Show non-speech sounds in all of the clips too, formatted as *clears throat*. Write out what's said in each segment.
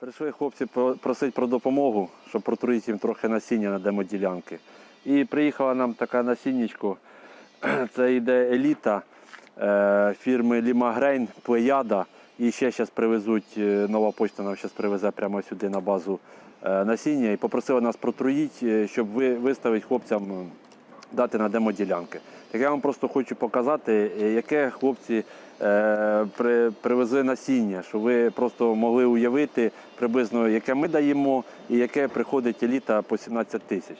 Прийшли хлопці про- просити про допомогу, щоб протруїти їм трохи насіння на демоділянки. І приїхала нам така насіннячко. *clears throat* Це йде еліта е, фірми Лімагрейн, Плеяда. І ще зараз привезуть, е, нова почта нам зараз привезе прямо сюди на базу е, насіння. І попросили нас протруїти, щоб ви, виставити хлопцям дати на демоділянки. Так я вам просто хочу показати, е, яке хлопці е, при, привезли насіння, щоб ви просто могли уявити приблизно, яке ми даємо і яке приходить еліта по 17 тисяч.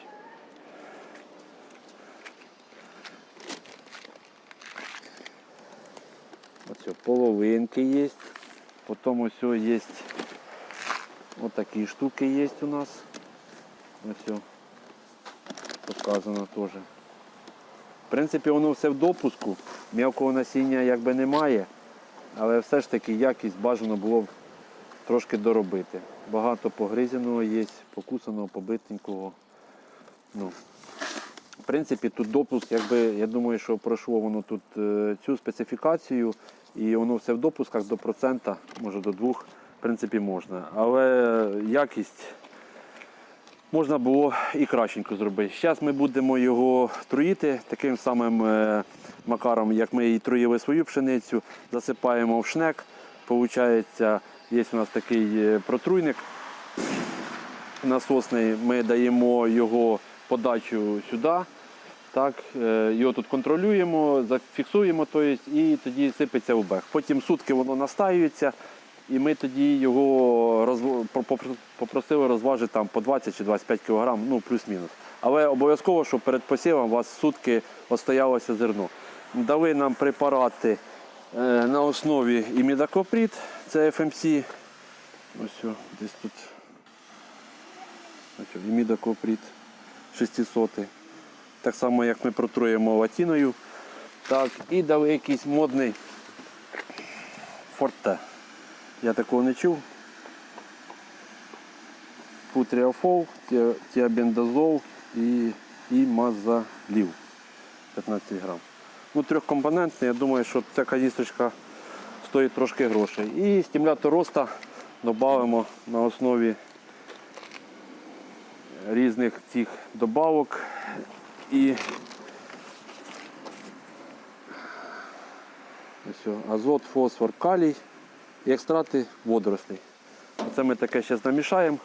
Ось половинки є. Потім ось є ось такі штуки є у нас. Ось показано теж. В принципі, воно все в допуску. М'якого насіння якби немає, але все ж таки якість бажано було б трошки доробити. Багато погризеного є, покусаного, побитенького. Ну, в принципі, тут допуск, якби, я думаю, що пройшло воно тут е, цю специфікацію, і воно все в допусках до процента, може до двох, в принципі, можна. Але якість можна було і кращенько зробити. Зараз ми будемо його труїти таким самим е, макаром, як ми і труїли свою пшеницю, засипаємо в шнек. Получається, є у нас такий е, протруйник насосний, ми даємо його подачу сюди. Так, е, його тут контролюємо, зафіксуємо, то є, і тоді сипеться у бег. Потім сутки воно настаюється, і ми тоді його розв- попросили розважити там по 20 чи 25 кг, ну плюс-мінус. Але обов'язково, щоб перед посівом у вас сутки остоялося зерно. Дали нам препарати е, на основі імідакопрід, це FMC. Ось десь тут. Ось імідакопрід 600. Так само, як ми протруємо латіною. Так, і дали якийсь модний форте. Я такого не чув. Путріофол, тіа- тіабендазол і, і мазалів 15 грам. Ну, трьохкомпонентний, я думаю, що ця каністрочка стоїть трошки грошей. І стимулятор роста додамо на основі різних цих добавок і ось азот, фосфор, калій і екстракти водорослей. Це ми таке зараз намішаємо,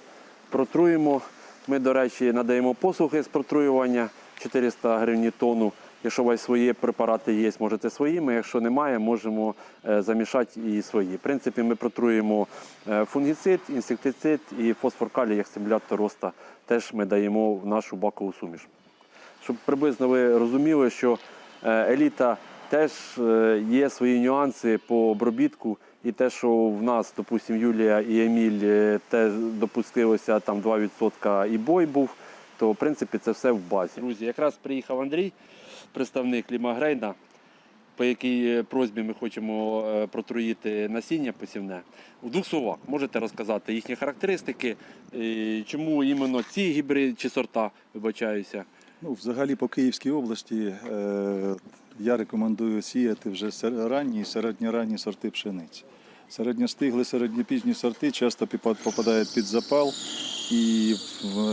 протруємо. Ми, до речі, надаємо послуги з протруювання 400 гривень тонну. Якщо у вас свої препарати є, можете своїми. Якщо немає, можемо е, замішати і свої. В принципі, ми протруємо е, фунгіцид, інсектицид і фосфор калій як стимулятор роста. Теж ми даємо в нашу бакову суміш. Щоб приблизно ви розуміли, що е, еліта теж є свої нюанси по обробітку. І те, що в нас, допустимо, Юлія і Еміль е, теж допустилося там 2% і бой був, то в принципі це все в базі. Друзі, якраз приїхав Андрій, представник Лімагрейна, по якій е, просьбі ми хочемо е, протруїти насіння посівне. У двох словах можете розказати їхні характеристики, чому іменно ці гібриди чи сорта, вибачаюся. Ну, взагалі по Київській області е, я рекомендую сіяти вже ранні і середньоранні сорти пшениці. Середньостигли, середньопізні сорти часто попадають під запал, і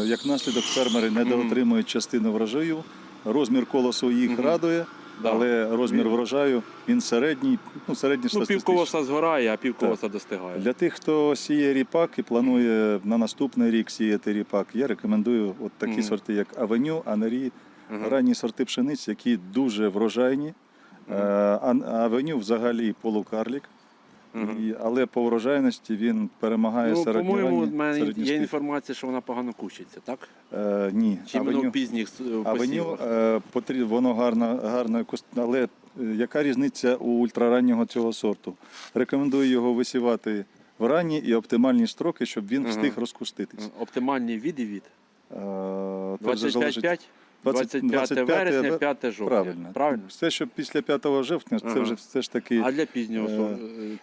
як наслідок фермери недоотримують частину врожаю. Розмір колосу їх радує, але розмір врожаю він середній, ну Ну, середньостатистичний. півколоса згорає, а півколоса достигає. Для тих, хто сіє ріпак і планує на наступний рік сіяти ріпак, я рекомендую от такі сорти, як Авеню, Анарі, Мгм. ранні сорти пшениці, які дуже врожайні. Е, Авеню взагалі полукарлік, і, але по врожайності він перемагає Ну, по-моєму, в мене є інформація, що вона погано кущиться, так? Е, ні, Чи Авеню, в пізніх е, Авеню е, потрібно, воно гарно, гарно але е, яка різниця у ультрараннього цього сорту? Рекомендую його висівати в ранні і оптимальні строки, щоб він Ага. встиг розкуститись. Оптимальні від і від. Е, це вже залежить- 25-5, 25 25 вересня, 5 жовтня. Правильно. Правильно? Все, що після 5 жовтня, це Ага. вже все ж таки. А для пізнього Е,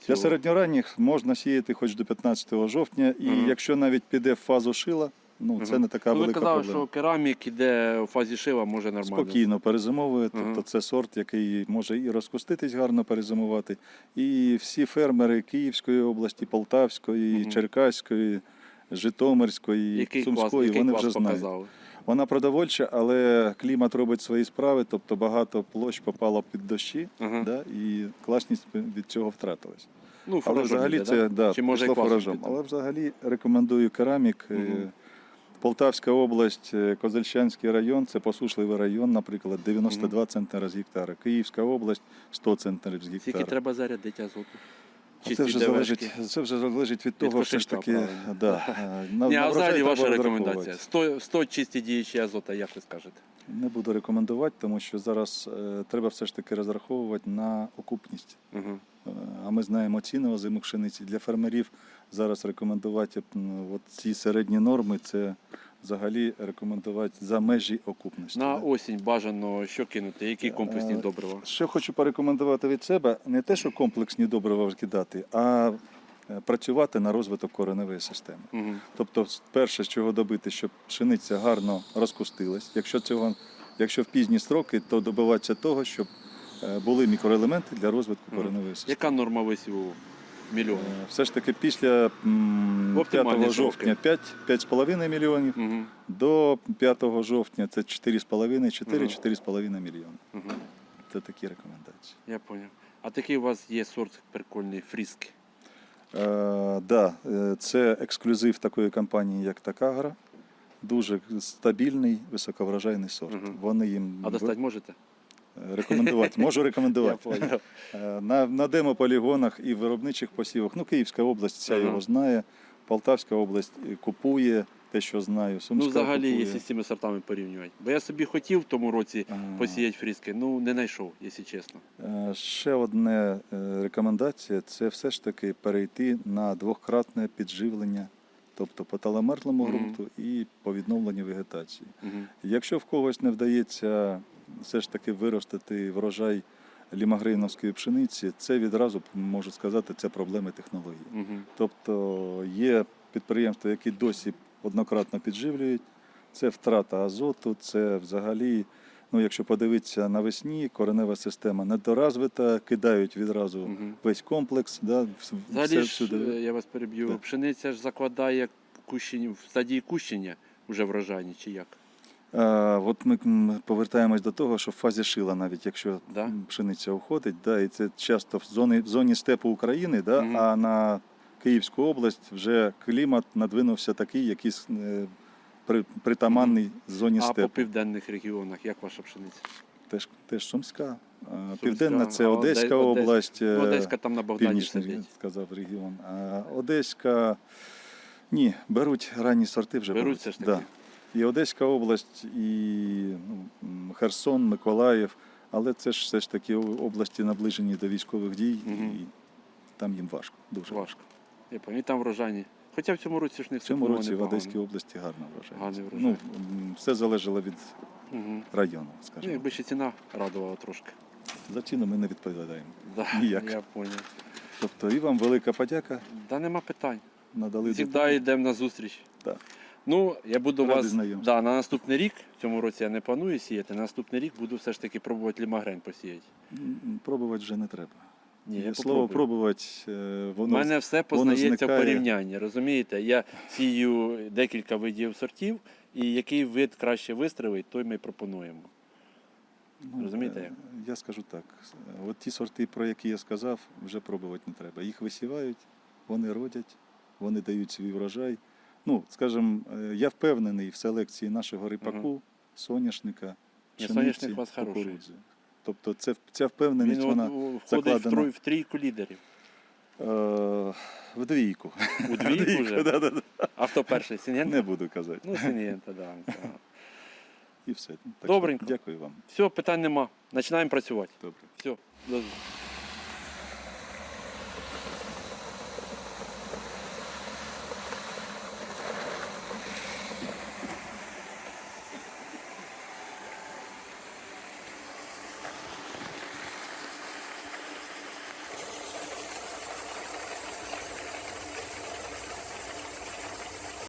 Для середньоранніх можна сіяти хоч до 15 жовтня, і Ага. якщо навіть піде в фазу шила, Ну, це Мгм. не така ну, ви велика казали, проблема. що керамік іде у фазі шива, може нормально. Спокійно перезимовує, тобто це сорт, який може і розкуститись гарно перезимувати. І всі фермери Київської області, Полтавської, Мгм. Черкаської, Житомирської, Який клас, Сумської, який вони клас вже знають. Вона продовольча, але клімат робить свої справи, тобто багато площ попало під дощі, Ага. да, і класність від цього втратилась. Ну, Але взагалі йде, це да? Чи може пішло і класом фуражом. піти? Але взагалі рекомендую керамік. Е, Мгм. Полтавська область, е, Козельщанський район це посушливий район, наприклад, 92 центнери з гектара. Київська область 100 центнерів з Скільки гектара. треба зарядити азоту? Чи Це вже, залежить, це вже залежить від того, все ж таки, да, е, на, Ні, а взагалі ваша рекомендація. 100, 100 чисті діючі азота, як ви скажете? Не буду рекомендувати, тому що зараз е, треба все ж таки розраховувати на окупність. Угу. Е, А ми знаємо ціни озимих пшениці. Для фермерів зараз рекомендувати м, от ці середні норми це взагалі рекомендувати за межі окупності. На осінь бажано що кинути? Які комплексні Е, добрива? Що хочу порекомендувати від себе, не те, що комплексні добрива кидати, а е, працювати на розвиток кореневої системи. Угу. Тобто, перше, з чого добити, щоб пшениця гарно розкустилась. Якщо цього, якщо в пізні строки, то добиватися того, щоб е, були мікроелементи для розвитку Мгм. кореневої системи. Яка норма висіву мільйону? Е, Все ж таки після 5 жовтня 5, 5,5 мільйонів, Угу. до 5 жовтня це 4,5, 4, Мгм. 4,5 мільйони. Угу. Це такі рекомендації. Я поняв. А такий у вас є сорт прикольний фріск. Е, да, е, це ексклюзив такої компанії, як Такагра. Дуже стабільний, високоврожайний сорт. Мгм. Вони їм А достати можете? Е, Рекомендувати, *laughs* можу рекомендувати. Е, На, на демополігонах і виробничих посівах. Ну, Київська область вся Ага. його знає, Полтавська область е, купує те, що знаю. Сумська Ну, взагалі, купує. якщо з цими сортами порівнювати. Бо я собі хотів в тому році А, посіяти фріски, ну не знайшов, якщо чесно. е, Ще одна рекомендація це все ж таки перейти на двократне підживлення, тобто по таломертлому Мгм. ґрунту і по відновленню вегетації. Угу. Якщо в когось не вдається все ж таки виростити врожай лімагрейновської пшениці, це відразу можу сказати, це проблеми технології. Угу. Тобто є підприємства, які досі однократно підживлюють. Це втрата азоту, це взагалі, ну якщо подивитися навесні, коренева система недоразвита, кидають відразу Мгм. весь комплекс. Да, Взагалі все ж, е, я вас переб'ю, Да. пшениця ж закладає кущення, в стадії кущення вже врожайні, чи як? А, от ми повертаємось до того, що в фазі шила, навіть якщо Да? пшениця уходить, да, і це часто в зоні, в зоні степу України, да, Мгм. а на Київську область вже клімат надвинувся такий, який е, при, притаманний зоні А по південних регіонах як ваша пшениця? Теж, теж Сумська. А, Південна це Одеська Оде- Одеська- область, е, Одеська там на Богдані північний сидить. сказав регіон. А Одеська ні, беруть ранні сорти вже Беруть беруть. все ж таки? Да. І Одеська область, і ну, Херсон, Миколаїв, але це ж все ж таки області наближені до військових дій, Мгм. і там їм важко, дуже важко. Я пам'ятаю, там врожайні. Хоча в цьому році ж не В цьому році в. Одеській області гарно врожай. Ну, все залежало від Угу. району, Ну, якби ще ціна радувала трошки. За ціну ми не відповідаємо. Да, Ніяк. Я поняв. Тобто і вам велика подяка. Да нема питань. Надали Завжди йдемо на зустріч. Так. Ну, я буду Ради вас да, на наступний рік, в цьому році я не планую сіяти, на наступний рік буду все ж таки пробувати лімагрень посіяти. М, Пробувати вже не треба. Ні, я Слово попробую. пробувати, е, У воно мене все познається в зникає. порівнянні, розумієте? Я сію декілька видів сортів, і який вид краще вистрелить, той ми пропонуємо. ну, розумієте е, як? Я скажу так. От ті сорти, про які я сказав, вже пробувати не треба. Їх висівають, вони родять, вони дають свій врожай. Ну, скажімо, е, я впевнений в селекції нашого рипаку, соняшника, Ні, пшениці, кукурудзи. Тобто це, ця впевненість, Він вона входить в, закладена. трой- в трійку лідерів. е, в двійку. У *laughs* двійку вже? Да-да-да. А хто перший? Сінєнта? Не буду казати. Ну, Сінєнта, так. Да. І все. Так що Добренько. Дякую вам. Все, питань нема. Починаємо працювати. Добре. Все, до зустрічі.